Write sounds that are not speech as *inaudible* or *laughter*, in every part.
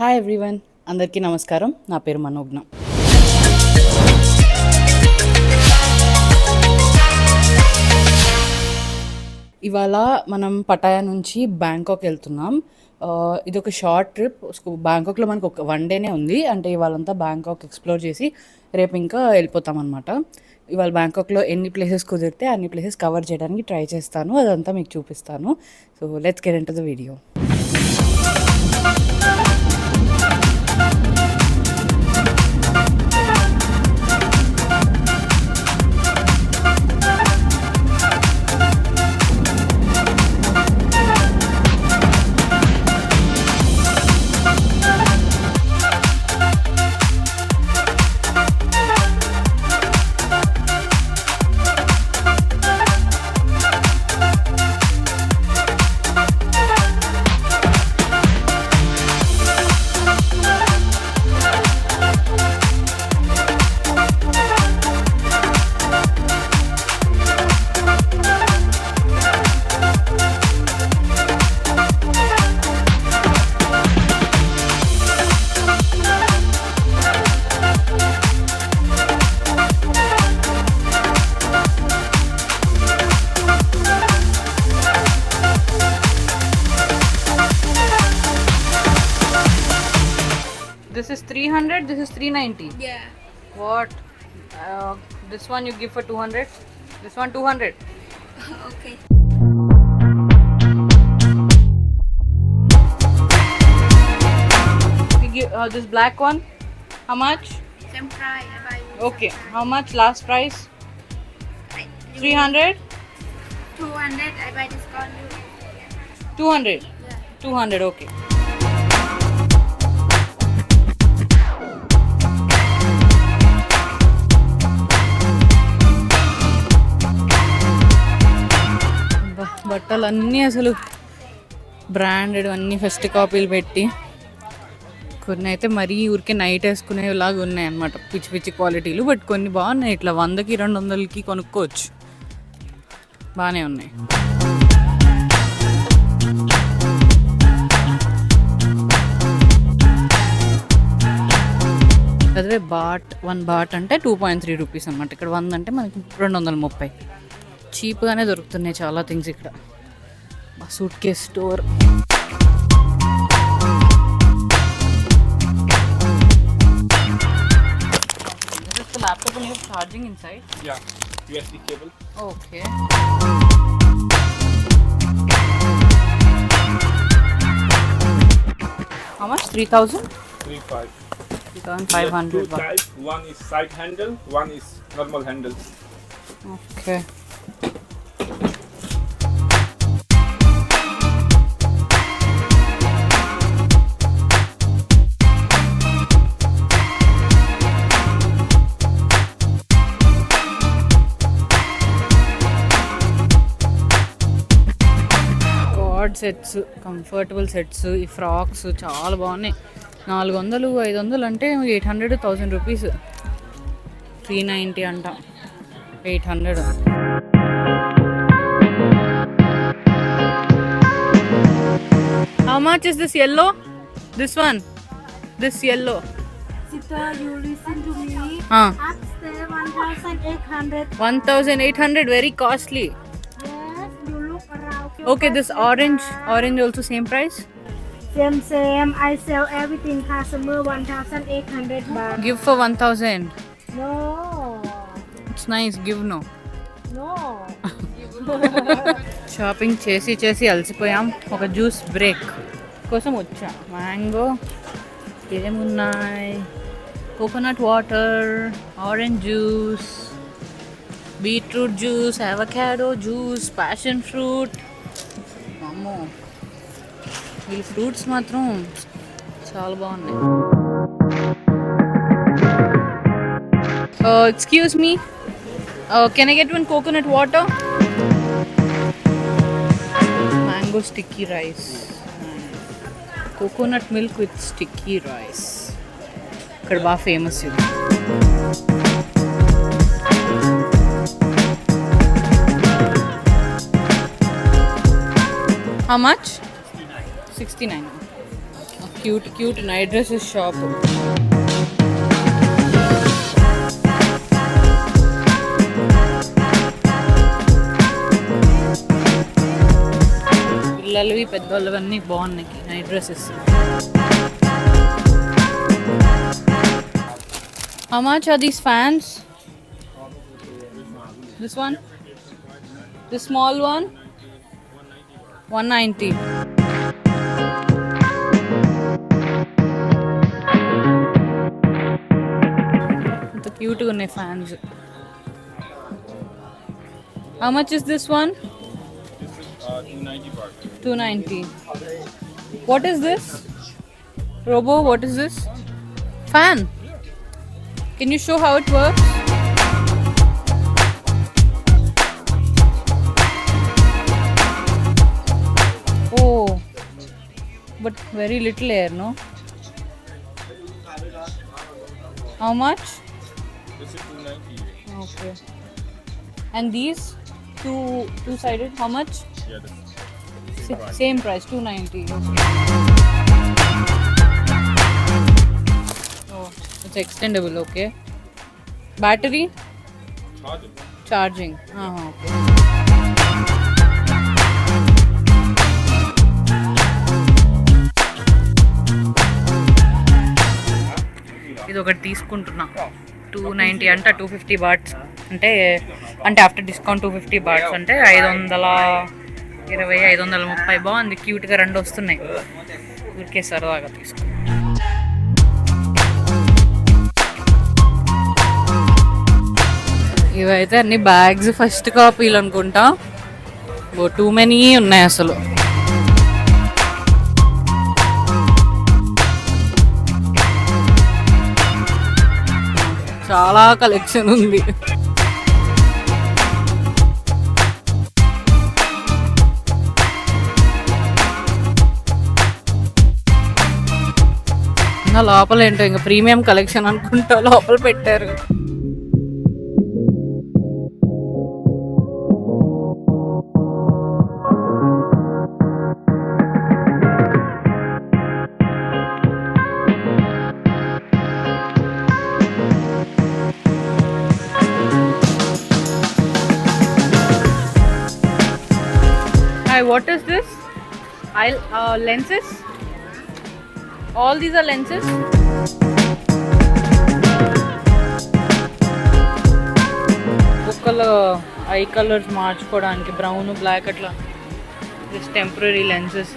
Hi everyone అందరికీ నమస్కారం. నా పేరు మనోజ్ఞ. ఇవాళ మనం పటాయా నుంచి బ్యాంకాక్ వెళ్తున్నాం. ఇది ఒక షార్ట్ ట్రిప్ బ్యాంకాక్లో మనకు ఒక వన్ డేనే ఉంది. అంటే ఇవాళంతా బ్యాంకాక్ ఎక్స్ప్లోర్ చేసి రేపు ఇంకా వెళ్ళిపోతాం అనమాట ఇవాళ బ్యాంకాక్లో ఎన్ని ప్లేసెస్ కుదిరితే అన్ని ప్లేసెస్ కవర్ చేయడానికి ట్రై చేస్తాను. అదంతా మీకు చూపిస్తాను. So let's get into the video This is 300, this is 390. Yeah. What? Uh, this one you give for 200? This one 200. *laughs* okay. Give uh, this black one. How much? Same price. I buy you. Okay. How much last price? 300? 200. I buy discount you. 200. Yeah. 200, okay. బట్టలు అన్నీ అసలు branded అన్నీ first కాపీలు పెట్టి కొన్ని అయితే మరీ ఊరికే నైట్ వేసుకునేలాగా ఉన్నాయి అన్నమాట పిచ్చి పిచ్చి క్వాలిటీలు బట్ కొన్ని బాగున్నాయి. ఇట్లా వందకి రెండు వందలకి కొనుక్కోవచ్చు. బాగానే ఉన్నాయి. చదివే బాట్ వన్ బాట్ అంటే టూ పాయింట్ త్రీ రూపీస్ అనమాట ఇక్కడ వంద అంటే మనకి రెండు వందల ముప్పై. చీప్గానే దొరుకుతున్నాయి చాలా థింగ్స్ ఇక్కడ suitcase store laptop and charging inside Yeah, USB cable. Okay How much? 3000? Three five. 3500 Two baht. type. One is side handle. One is normal handle. Okay. Sets comfortable sets ఈ ఫ్రాక్స్ చాలా బాగున్నాయి. నాలుగు వందలు ఐదు వందలు అంటే eight hundred thousand rupees. Three ninety అంట. Eight hundred. How much is this yellow this one this yellow Sister, you listen to me. Upstairs 1,800. One thousand eight around. Okay this orange orange also same price Same, same. I sell everything customer 1,800 baht. Give for one thousand No. It's nice give no No. *laughs* Shopping చేసి చేసి అలసిపోయాం ఒక juice break కోసం వచ్చా mango ఏమున్నాయి coconut water orange juice beetroot juice avocado juice passion fruit అమ్మో ఈ fruits మాత్రం చాలా బాగున్నాయి excuse me can I get one coconut water mango sticky rice coconut milk with sticky rice ఇక్కడ బాగా ఫేమస్ ఇది How much? 69. Cute cute night dresses shop పిల్లలవి పెద్దవాళ్ళవన్నీ బాగున్నాయి night dresses How much are these fans? This one? The small one? 190. క్యూట్గా ఉన్నాయి fans how much is this one Uh, 290 baht. Two ninety what is this robot what is this fan can you show how it works Oh, but very little air, no? How much? This is 290. Okay. And these two two sided, how much? Yeah, this S- Same price, 290. Oh, it's extendable, okay. Battery charger. charging. Uh-huh, okay. ఇది ఒకటి తీసుకుంటున్నా two ninety అంటే two fifty bahts అంటే అంటే after discount two fifty bahts అంటే ఐదు వందల ఇరవై ఐదు వందల ముప్పై బాగుంది. క్యూట్గా రెండు వస్తున్నాయి. ఊరికే సరదాగా తీసుకో. ఇవైతే అన్ని బ్యాగ్స్ ఫస్ట్ కాపీలు అనుకుంటా. టూ మెనీ ఉన్నాయి అసలు. చాలా కలెక్షన్ ఉంది. నా లోపల ఏంటో ఇంకా ప్రీమియం కలెక్షన్ అనుకుంటా లోపల పెట్టారు. What is this? I uh, lenses. All these are lenses. Eye colours మార్చుకోవడానికి బ్రౌన్ బ్లాక్ అట్లా జస్ట్ టెంపరీ లెన్సెస్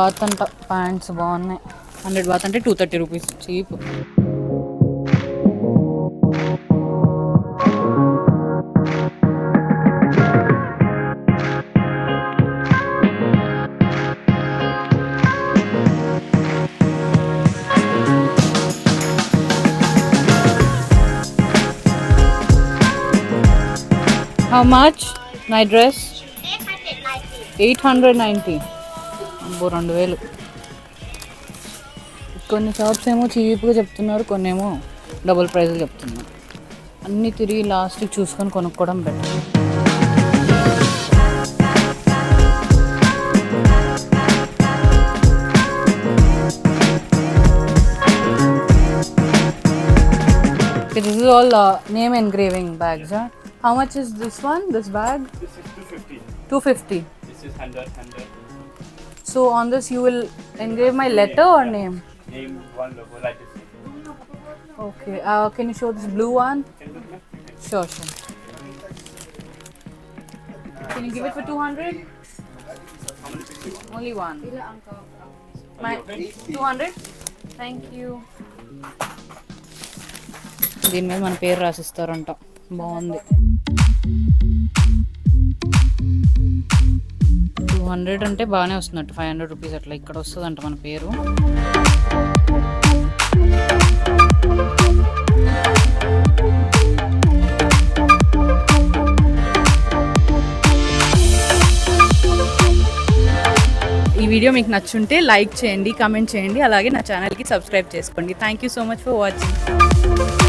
బాత్ అంట. ప్యాంట్స్ బాగున్నాయి. హండ్రెడ్ బాత్ అంటే two thirty rupees. Cheap. How much my dress eight hundred ninety అబ్బో రెండు వేలు కొన్ని shops ఏమో చీప్గా చెప్తున్నారు కొన్ని ఏమో డబుల్ ప్రైస్లు చెప్తున్నారు అన్నీ తిరిగి లాస్ట్కి చూసుకొని కొనుక్కోవడం better this is all name engraving bags huh? how much is this one this bag This is 250. 250 This is 100, 100. so on this you will engrave my letter or name Name one logo like this. Okay. Uh, can you show this blue one? Sure, sure. Can you give it for 200? Only one. My 200? Thank you. దీని మీద మన పేరు రాసిస్తారంట బాగుంది hundred అంటే బాగానే వస్తుందంట five hundred rupees అట్లా ఇక్కడ వస్తుందంట మన పేరు. ఈ వీడియో మీకు నచ్చుంటే లైక్ చేయండి కామెంట్ చేయండి అలాగే నా ఛానల్కి సబ్స్క్రైబ్ చేసుకోండి. Thank you so much for watching